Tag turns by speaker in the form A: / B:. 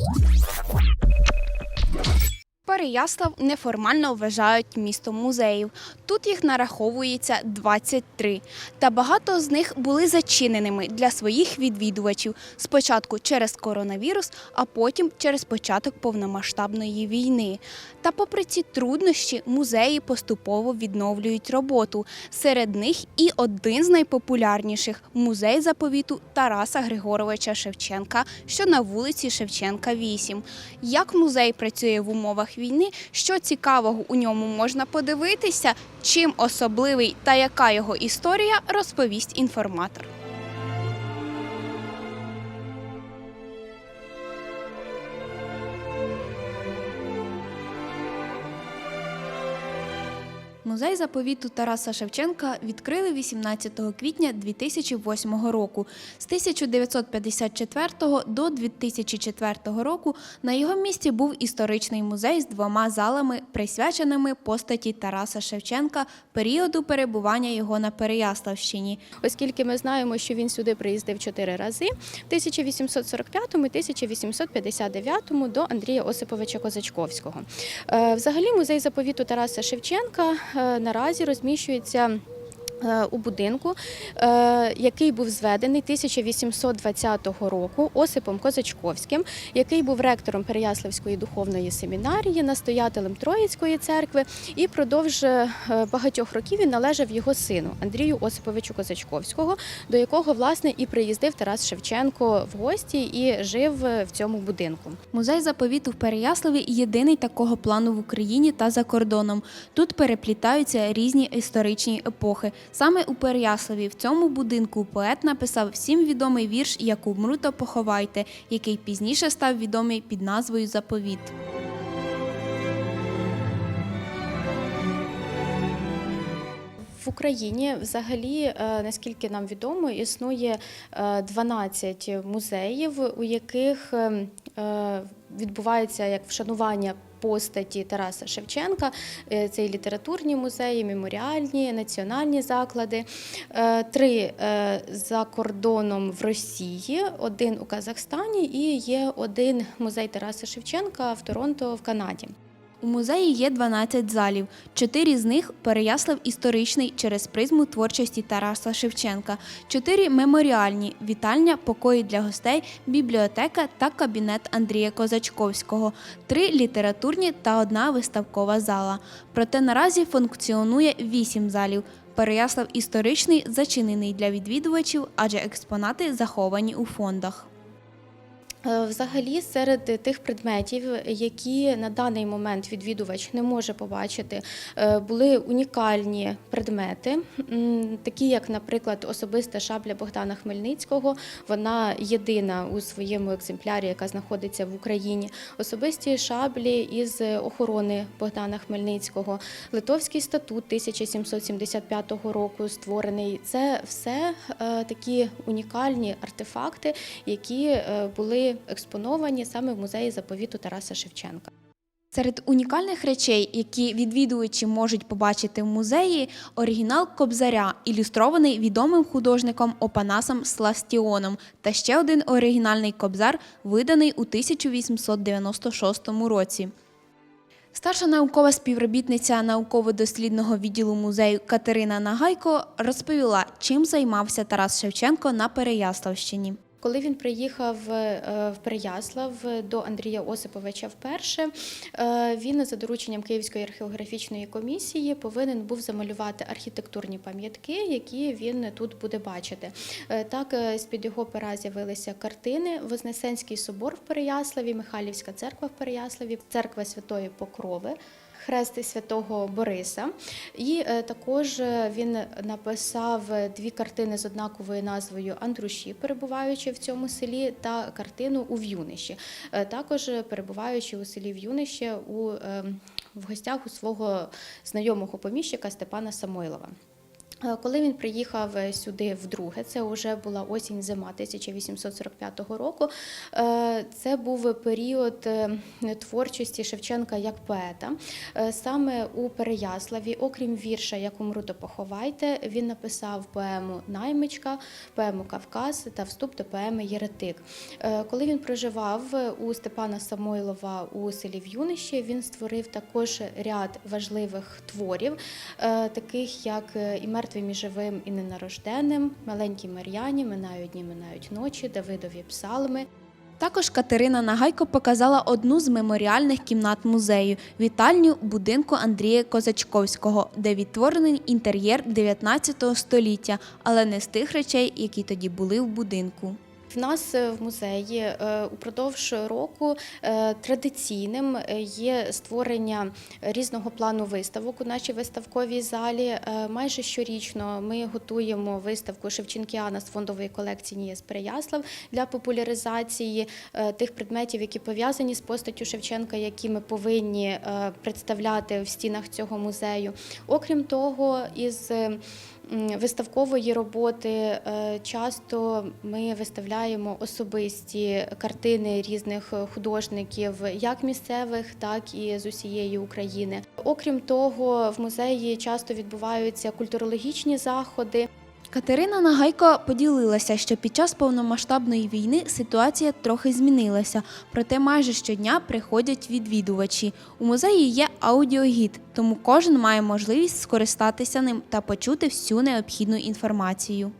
A: Bye. Переяслав неформально вважають містом музеїв. Тут їх нараховується 23. Та багато з них були зачиненими для своїх відвідувачів спочатку через коронавірус, а потім через початок повномасштабної війни. Та попри ці труднощі, музеї поступово відновлюють роботу. Серед них і один з найпопулярніших музей заповіту Тараса Григоровича Шевченка, що на вулиці Шевченка 8. Як музей працює в умовах війни, що цікавого у ньому можна подивитися, чим особливий та яка його історія, розповість інформатор. Музей заповіту Тараса Шевченка відкрили 18 квітня 2008 року. З 1954 до 2004 року на його місці був історичний музей з двома залами, присвяченими постаті Тараса Шевченка періоду перебування його на Переяславщині.
B: оскільки ми знаємо, що він сюди приїздив чотири рази: в 1845 і 1859 до Андрія Осиповича Козачковського. Е, Взагалі, музей заповіту Тараса Шевченка е, наразі розміщується. Е, У будинку, е, який був зведений 1820 року Осипом Козачковським, який був ректором Переяславської духовної семінарії, настоятелем Троїцької церкви, і продовж е, багатьох років він належав його сину Андрію Осиповичу Козачковського, до якого власне і приїздив Тарас Шевченко в гості і жив в цьому будинку.
A: Музей заповіту в Переяславі єдиний такого плану в Україні та за кордоном. Тут переплітаються різні історичні епохи. Саме у Переяславі в цьому будинку поет написав всім відомий вірш Як умру, то поховайте, який пізніше став відомий під назвою Заповіт.
B: В Україні взагалі, е, наскільки нам відомо, існує е, 12 музеїв, у яких е, е, відбувається як вшанування постаті Тараса Шевченка. Е, Це і літературні музеї, меморіальні, національні заклади. Е, Три е, за кордоном в Росії, один у Казахстані і є один музей Тараса Шевченка в Торонто в Канаді.
A: У музеї є 12 залів. Чотири з них Переяслав історичний через призму творчості Тараса Шевченка, чотири меморіальні вітальня, покої для гостей, бібліотека та кабінет Андрія Козачковського, три літературні та одна виставкова зала. Проте наразі функціонує вісім залів. Переяслав історичний зачинений для відвідувачів, адже експонати заховані у фондах.
B: Е, Взагалі, серед тих предметів, які на даний момент відвідувач не може побачити, е, були унікальні предмети, такі як, наприклад, особиста шабля Богдана Хмельницького. Вона єдина у своєму екземплярі, яка знаходиться в Україні. Особисті шаблі із охорони Богдана Хмельницького, Литовський статут 1775 року створений. Це все е, такі унікальні артефакти, які е, експоновані саме в музеї заповіту Тараса Шевченка.
A: Серед унікальних речей, які відвідувачі можуть побачити в музеї, оригінал Кобзаря, ілюстрований відомим художником Опанасом Сластіоном, та ще один оригінальний кобзар, виданий у 1896 році. Старша наукова співробітниця науково-дослідного відділу музею Катерина Нагайко розповіла, чим займався Тарас Шевченко на Переяславщині.
B: Коли він приїхав е, в Переяслав до Андрія Осиповича вперше, е, він за дорученням Київської археографічної комісії повинен був замалювати архітектурні пам'ятки, які він тут буде бачити. Е, Так, е, з-під його пера з'явилися картини Вознесенський собор в Переяславі, Михайлівська церква в Переяславі, церква Святої Покрови. Хрест святого Бориса, і е, також е, він написав дві картини з однаковою назвою Андруші, перебуваючи в цьому селі, та картину у В'юниші, Е, також е, перебуваючи у селі В'юнище у е, в гостях у свого знайомого поміщика Степана Самойлова. Е, Коли він приїхав е, сюди вдруге, це вже була осінь зима 1845 року. е, Це був період творчості Шевченка як поета. Саме у Переяславі, окрім вірша Як умру, то поховайте, він написав поему Наймичка, поему Кавказ та вступ до поеми Єретик. Коли він проживав у Степана Самойлова у селі В'юнищі, він створив також ряд важливих творів, таких як е, і мертвим, і живим, і ненарожденним, маленькій Мар'яні, минають дні, минають ночі, Давидові псалми.
A: Також Катерина Нагайко показала одну з меморіальних кімнат музею вітальню будинку Андрія Козачковського, де відтворений інтер'єр 19 століття, але не з тих речей, які тоді були в будинку.
B: В нас е, в музеї е, упродовж року е, традиційним є створення різного плану виставок у нашій виставковій залі. Майже щорічно ми готуємо виставку Шевченкіана з фондової колекції Нієс Переяслав для популяризації тих предметів, які пов'язані з постаттю Шевченка, які ми повинні представляти в стінах цього музею. Окрім того, із виставкової роботи е, часто ми виставляємо особисті картини різних художників, як місцевих, так і з усієї України. Окрім того, в музеї часто відбуваються культурологічні заходи.
A: Катерина Нагайко поділилася, що під час повномасштабної війни ситуація трохи змінилася, проте майже щодня приходять відвідувачі. У музеї є аудіогід, тому кожен має можливість скористатися ним та почути всю необхідну інформацію.